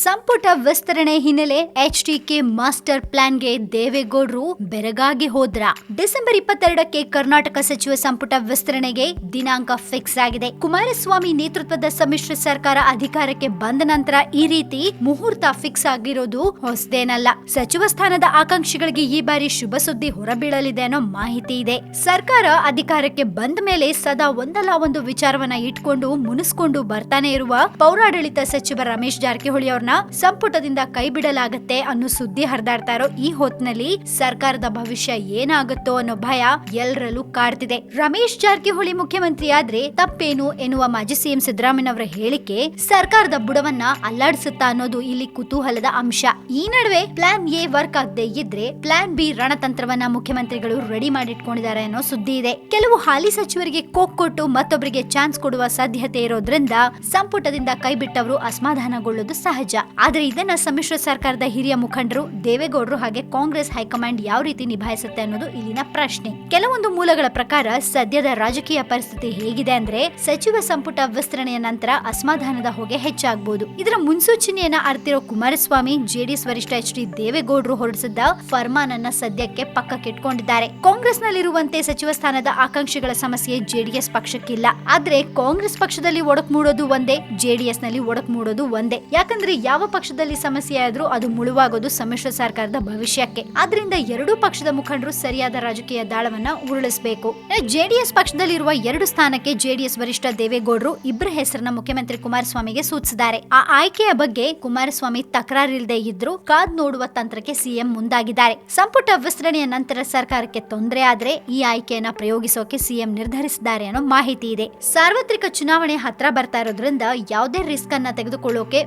ಸಂಪುಟ ವಿಸ್ತರಣೆ ಹಿನ್ನೆಲೆ ಎಚ್ಡಿಕೆ ಮಾಸ್ಟರ್ ಪ್ಲಾನ್ಗೆ ದೇವೇಗೌಡರು ಬೆರಗಾಗಿ ಹೋದ್ರ. ಡಿಸೆಂಬರ್ ಇಪ್ಪತ್ತೆರಡಕ್ಕೆ ಕರ್ನಾಟಕ ಸಚಿವ ಸಂಪುಟ ವಿಸ್ತರಣೆಗೆ ದಿನಾಂಕ ಫಿಕ್ಸ್ ಆಗಿದೆ. ಕುಮಾರಸ್ವಾಮಿ ನೇತೃತ್ವದ ಸಮ್ಮಿಶ್ರ ಸರ್ಕಾರ ಅಧಿಕಾರಕ್ಕೆ ಬಂದ ನಂತರ ಈ ರೀತಿ ಮುಹೂರ್ತ ಫಿಕ್ಸ್ ಆಗಿರೋದು ಹೊಸದೇನಲ್ಲ. ಸಚಿವ ಸ್ಥಾನದ ಆಕಾಂಕ್ಷಿಗಳಿಗೆ ಈ ಬಾರಿ ಶುಭ ಸುದ್ದಿ ಹೊರಬೀಳಲಿದೆ ಅನ್ನೋ ಮಾಹಿತಿ ಇದೆ. ಸರ್ಕಾರ ಅಧಿಕಾರಕ್ಕೆ ಬಂದ ಮೇಲೆ ಸದಾ ಒಂದಲ್ಲ ಒಂದು ವಿಚಾರವನ್ನ ಇಟ್ಕೊಂಡು ಮುನಿಸ್ಕೊಂಡು ಬರ್ತಾನೆ ಇರುವ ಪೌರಾಡಳಿತ ಸಚಿವ ರಮೇಶ್ ಜಾರಕಿಹೊಳಿ ಅವ್ರನ್ನ ಸಂಪುಟದಿಂದ ಕೈ ಬಿಡಲಾಗತ್ತೆ ಅನ್ನೋ ಸುದ್ದಿ ಹರಿದಾಡ್ತಾ ಇರೋ ಈ ಹೊತ್ನಲ್ಲಿ ಸರ್ಕಾರದ ಭವಿಷ್ಯ ಏನಾಗುತ್ತೋ ಅನ್ನೋ ಭಯ ಎಲ್ಲರಲ್ಲೂ ಕಾಡ್ತಿದೆ. ರಮೇಶ್ ಜಾರಕಿಹೊಳಿ ಮುಖ್ಯಮಂತ್ರಿ ಆದ್ರೆ ತಪ್ಪೇನು ಎನ್ನುವ ಮಾಜಿ ಸಿಎಂ ಸಿದ್ದರಾಮಯ್ಯ ಹೇಳಿಕೆ ಸರ್ಕಾರದ ಬುಡವನ್ನ ಅಲ್ಲಾಡಿಸುತ್ತಾ ಅನ್ನೋದು ಇಲ್ಲಿ ಕುತೂಹಲದ ಅಂಶ. ಈ ನಡುವೆ ಪ್ಲಾನ್ ಎ ವರ್ಕ್ ಆಗದೆ ಇದ್ರೆ ಪ್ಲಾನ್ ಬಿ ರಣತಂತ್ರವನ್ನ ಮುಖ್ಯಮಂತ್ರಿಗಳು ರೆಡಿ ಮಾಡಿಟ್ಕೊಂಡಿದ್ದಾರೆ ಅನ್ನೋ ಸುದ್ದಿ ಇದೆ. ಕೆಲವು ಹಾಲಿ ಸಚಿವರಿಗೆ ಕೋಕ್ ಕೊಟ್ಟು ಮತ್ತೊಬ್ಬರಿಗೆ ಚಾನ್ಸ್ ಕೊಡುವ ಸಾಧ್ಯತೆ ಇರೋದ್ರಿಂದ ಸಂಪುಟದಿಂದ ಕೈಬಿಟ್ಟವರು ಅಸಮಾಧಾನಗೊಳ್ಳುವುದು ಸಹಜ. ಆದ್ರೆ ಇದನ್ನ ಸಮ್ಮಿಶ್ರ ಸರ್ಕಾರದ ಹಿರಿಯ ಮುಖಂಡರು, ದೇವೇಗೌಡರು ಹಾಗೆ ಕಾಂಗ್ರೆಸ್ ಹೈಕಮಾಂಡ್ ಯಾವ ರೀತಿ ನಿಭಾಯಿಸುತ್ತೆ ಅನ್ನೋದು ಇಲ್ಲಿನ ಪ್ರಶ್ನೆ. ಕೆಲವೊಂದು ಮೂಲಗಳ ಪ್ರಕಾರ ಸದ್ಯದ ರಾಜಕೀಯ ಪರಿಸ್ಥಿತಿ ಹೇಗಿದೆ ಅಂದ್ರೆ ಸಚಿವ ಸಂಪುಟ ವಿಸ್ತರಣೆಯ ನಂತರ ಅಸಮಾಧಾನದ ಹೊಗೆ ಹೆಚ್ಚಾಗಬಹುದು ಇದರ ಮುನ್ಸೂಚನೆಯನ್ನ ಅರ್ತಿರೋ ಕುಮಾರಸ್ವಾಮಿ, ಜೆಡಿಎಸ್ ವರಿಷ್ಠ ಎಚ್ ಡಿ ದೇವೇಗೌಡರು ಹೊರಡಿಸಿದ್ದ ಫರ್ಮಾನ್ ಅನ್ನ ಸದ್ಯಕ್ಕೆ ಪಕ್ಕಕ್ಕಿಟ್ಕೊಂಡಿದ್ದಾರೆ ಕಾಂಗ್ರೆಸ್ನಲ್ಲಿರುವಂತೆ ಸಚಿವ ಸ್ಥಾನದ ಆಕಾಂಕ್ಷಿಗಳ ಸಮಸ್ಯೆ ಜೆಡಿಎಸ್ ಪಕ್ಷಕ್ಕಿಲ್ಲ. ಆದ್ರೆ ಕಾಂಗ್ರೆಸ್ ಪಕ್ಷದಲ್ಲಿ ಒಡಕ್ ಮೂಡೋದು ಒಂದೇ ಜೆಡಿಎಸ್ನಲ್ಲಿ ಒಡಕ್ ಮೂಡೋದು ಒಂದೇ. ಯಾಕಂದ್ರೆ ಯಾವ ಪಕ್ಷದಲ್ಲಿ ಸಮಸ್ಯೆ ಆದ್ರೂ ಅದು ಮುಳುವಾಗೋದು ಸಮ್ಮಿಶ್ರ ಸರ್ಕಾರದ ಭವಿಷ್ಯಕ್ಕೆ. ಆದ್ರಿಂದ ಎರಡೂ ಪಕ್ಷದ ಮುಖಂಡರು ಸರಿಯಾದ ರಾಜಕೀಯ ದಾಳವನ್ನ ಉರುಳಿಸಬೇಕು. ಜೆಡಿಎಸ್ ಪಕ್ಷದಲ್ಲಿರುವ ಎರಡು ಸ್ಥಾನಕ್ಕೆ ಜೆಡಿಎಸ್ ವರಿಷ್ಠ ದೇವೇಗೌಡರು ಇಬ್ಬರ ಹೆಸರನ್ನ ಮುಖ್ಯಮಂತ್ರಿ ಕುಮಾರಸ್ವಾಮಿಗೆ ಸೂಚಿಸಿದ್ದಾರೆ. ಆ ಆಯ್ಕೆಯ ಬಗ್ಗೆ ಕುಮಾರಸ್ವಾಮಿ ತಕರಾರಿಲ್ಲದೆ ಇದ್ರು ಕಾದ್ ನೋಡುವ ತಂತ್ರಕ್ಕೆ ಸಿಎಂ ಮುಂದಾಗಿದ್ದಾರೆ. ಸಂಪುಟ ವಿಸ್ತರಣೆಯ ನಂತರ ಸರ್ಕಾರಕ್ಕೆ ತೊಂದರೆ ಆದ್ರೆ ಈ ಆಯ್ಕೆಯನ್ನ ಪ್ರಯೋಗಿಸೋಕೆ ಸಿಎಂ ನಿರ್ಧರಿಸಿದ್ದಾರೆ ಅನ್ನೋ ಮಾಹಿತಿ ಇದೆ. ಸಾರ್ವತ್ರಿಕ ಚುನಾವಣೆ ಹತ್ರ ಬರ್ತಾ ಇರೋದ್ರಿಂದ ಯಾವುದೇ ರಿಸ್ಕ್ ಅನ್ನ ತೆಗೆದುಕೊಳ್ಳೋಕೆ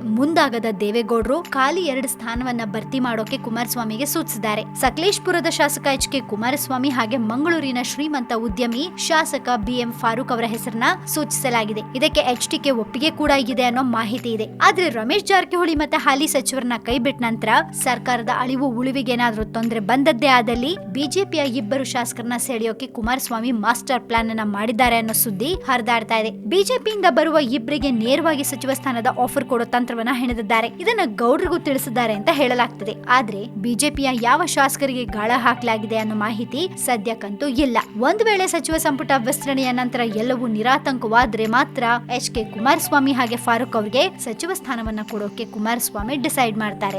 ಮುಂದಾಗದ ದೇವೇಗೌಡರು ಖಾಲಿ ಎರಡು ಸ್ಥಾನವನ್ನ ಭರ್ತಿ ಮಾಡೋಕೆ ಕುಮಾರಸ್ವಾಮಿಗೆ ಸೂಚಿಸಿದ್ದಾರೆ. ಸಕಲೇಶ್ಪುರದ ಶಾಸಕ ಎಚ್ ಕೆ ಕುಮಾರಸ್ವಾಮಿ ಹಾಗೆ ಮಂಗಳೂರಿನ ಶ್ರೀಮಂತ ಉದ್ಯಮಿ ಶಾಸಕ ಬಿಎಂ ಫಾರೂಕ್ ಅವರ ಹೆಸರನ್ನ ಸೂಚಿಸಲಾಗಿದೆ. ಇದಕ್ಕೆ ಎಚ್ ಟಿಕೆ ಒಪ್ಪಿಗೆ ಕೂಡ ಇದೆ ಅನ್ನೋ ಮಾಹಿತಿ ಇದೆ. ಆದ್ರೆ ರಮೇಶ್ ಜಾರಕಿಹೊಳಿ ಮತ್ತೆ ಹಾಲಿ ಸಚಿವರನ್ನ ಕೈಬಿಟ್ಟ ನಂತರ ಸರ್ಕಾರದ ಅಳಿವು ಉಳಿವಿಗೆ ಏನಾದ್ರೂ ತೊಂದರೆ ಬಂದದ್ದೇ ಆದಲ್ಲಿ ಬಿಜೆಪಿಯ ಇಬ್ಬರು ಶಾಸಕರನ್ನ ಸೆಳೆಯೋಕೆ ಕುಮಾರಸ್ವಾಮಿ ಮಾಸ್ಟರ್ ಪ್ಲಾನ್ ಅನ್ನ ಮಾಡಿದ್ದಾರೆ ಅನ್ನೋ ಸುದ್ದಿ ಹರಿದಾಡ್ತಾ ಇದೆ. ಬಿಜೆಪಿಯಿಂದ ಬರುವ ಇಬ್ಬರಿಗೆ ನೇರವಾಗಿ ಸಚಿವ ಸ್ಥಾನದ ಆಫರ್ ಕೊಡೋ ತಂತ್ರವನ್ನ ಹೆಣೆದಿದ್ದಾರೆ ಇದನ್ನ ಗೌಡ್ರಿಗೂ ತಿಳಿಸಿದ್ದಾರೆ ಅಂತ ಹೇಳಲಾಗ್ತದೆ. ಆದ್ರೆ ಬಿಜೆಪಿಯ ಯಾವ ಶಾಸಕರಿಗೆ ಗಾಳ ಹಾಕಲಾಗಿದೆ ಅನ್ನೋ ಮಾಹಿತಿ ಸದ್ಯಕ್ಕಂತೂ ಇಲ್ಲ. ಒಂದು ವೇಳೆ ಸಚಿವ ಸಂಪುಟ ವಿಸ್ತರಣೆಯ ನಂತರ ಎಲ್ಲವೂ ನಿರಾತಂಕವಾದ್ರೆ ಮಾತ್ರ ಎಚ್ ಕೆ ಕುಮಾರಸ್ವಾಮಿ ಹಾಗೆ ಫಾರೂಕ್ ಅವರಿಗೆ ಸಚಿವ ಸ್ಥಾನವನ್ನ ಕೊಡೋಕೆ ಕುಮಾರಸ್ವಾಮಿ ಡಿಸೈಡ್ ಮಾಡ್ತಾರೆ.